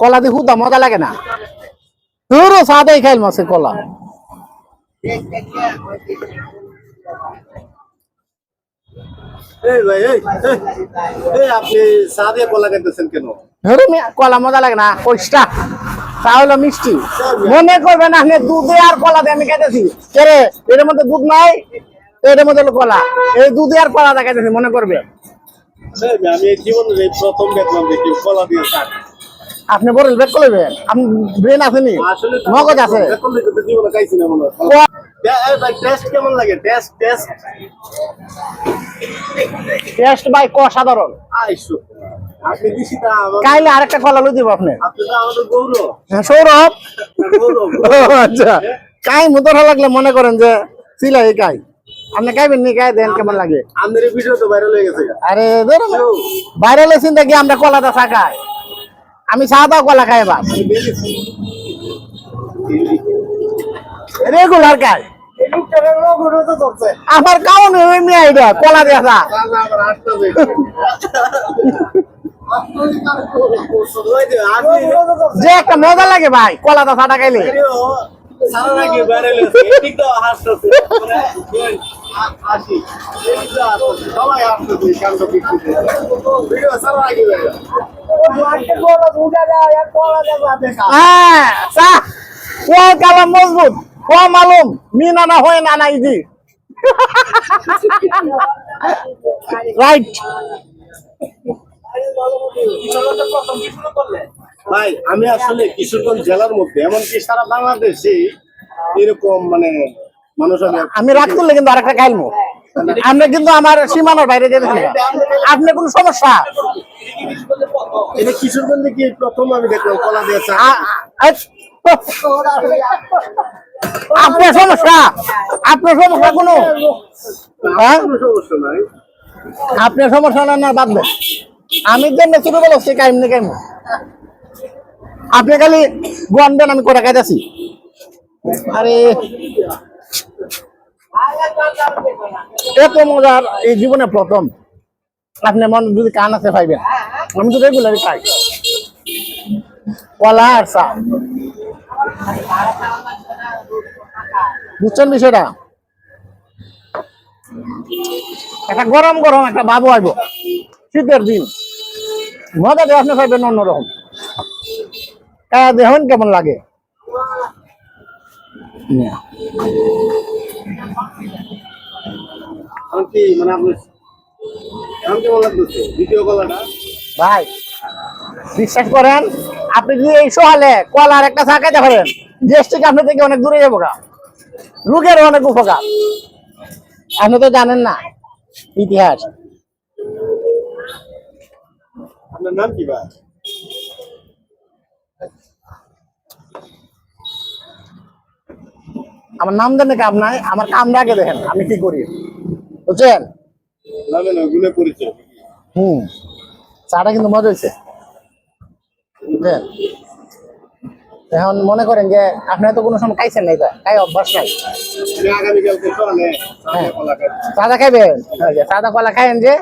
কলা দিয়ে হুদা মজা লাগে না। তোরও সাদাই খাইল মাসে কলা। কলা মজা লাগে না তা হলো মিষ্টি। মনে করবেন আপনি দুধে আর কলা দিয়ে আমি খাইতেছি কেরে এর মধ্যে দুধ নাই? এর মধ্যে হলো কলা। এই দুধে আর কলা মনে করবে? এই ভাই, আমি জীবনে প্রথম দেখলাম যে কলা দিয়ে আপনি বলেন বের করবেন আপনি ব্রেন আসেনি। আছে। ভাই টেস্ট বাই ক সাধারণ কাইলে আরেকটা কলা লই দিব আপনি। হ্যাঁ, সৌরভ। আচ্ছা। কাই লাগলে মনে করেন যে সিলাই কাই। আপনি খাইবেন নি? খাই দেন কেমন লাগে? আমাদের ভিডিও তো ভাইরাল হয়ে গেছে। আরে ধরুন। চিন্তা কি আমরা কলাটা থাকাই আমি সাদা কলা খাই বা রেগুলার খাই। আমার কাউন ওই মিয়া কলা দেখা যে, একটা মজা লাগে ভাই কলাটা সাদা খাইলে। সবাই হ্যাঁ কালাম মজবুত। ও মালুম মিনা না হয় না না ইজি রাইট ভাই আমি আসলে কিশোরগঞ্জ জেলার মধ্যে এমনকি সারা বাংলাদেশে এরকম মানে মানুষ আমি রাগ করলে কিন্তু আরেকটা খাইলমু আপনি কিন্তু আমার সীমানার বাইরে যেতে আপনি কোন সমস্যা? এটা কিশোরগঞ্জে কি প্রথম আমি দেখলাম, কলা দিয়ে চা? আপনার সমস্যা? আপনার সমস্যা কোনো? হ্যাঁ? আপনার সমস্যা না না আমি যেমনি শুরু বলো সে কাইম নে কাইম। আপনি খালি গোয়ান দেন, আমি কোটা খাইতেছি আরে, এত মজার এই জীবনে প্রথম। আপনি মন যদি কান আছে পাইবেন আমি তো রেগুলারই খাই। কলা আর চা বুঝছেন বিষয়টা? একটা গরম গরম একটা বাবু আইব। শীতের দিন। মজা দিয়ে আপনি খাইবেন অন্যরকম। দেখুন কেমন লাগে। কি মানে দ্বিতীয় কলাটা? ভাই বিশ্বাস করেন আপনি যদি এই সহালে কলার একটা খাইতে পারেন দেশ থেকে আপনি থেকে অনেক দূরে যাব গা। রোগের অনেক উপকার। আপনি তো জানেন না ইতিহাস। আপনার নাম কি ভাই? আমার নাম দেন কাম নাই আমার কামটা আগে দেখেন আমি কি করি? বুঝছেন? হুম। চাটা কিন্তু মজা হয়েছে। এখন মনে করেন যে আপনি তো কোনো সময় খাইছেন নাই তো খাই অভ্যাস নাই। মানে হ্যাঁ। সাদা খাইবেন। সাদা কলা খাইন যে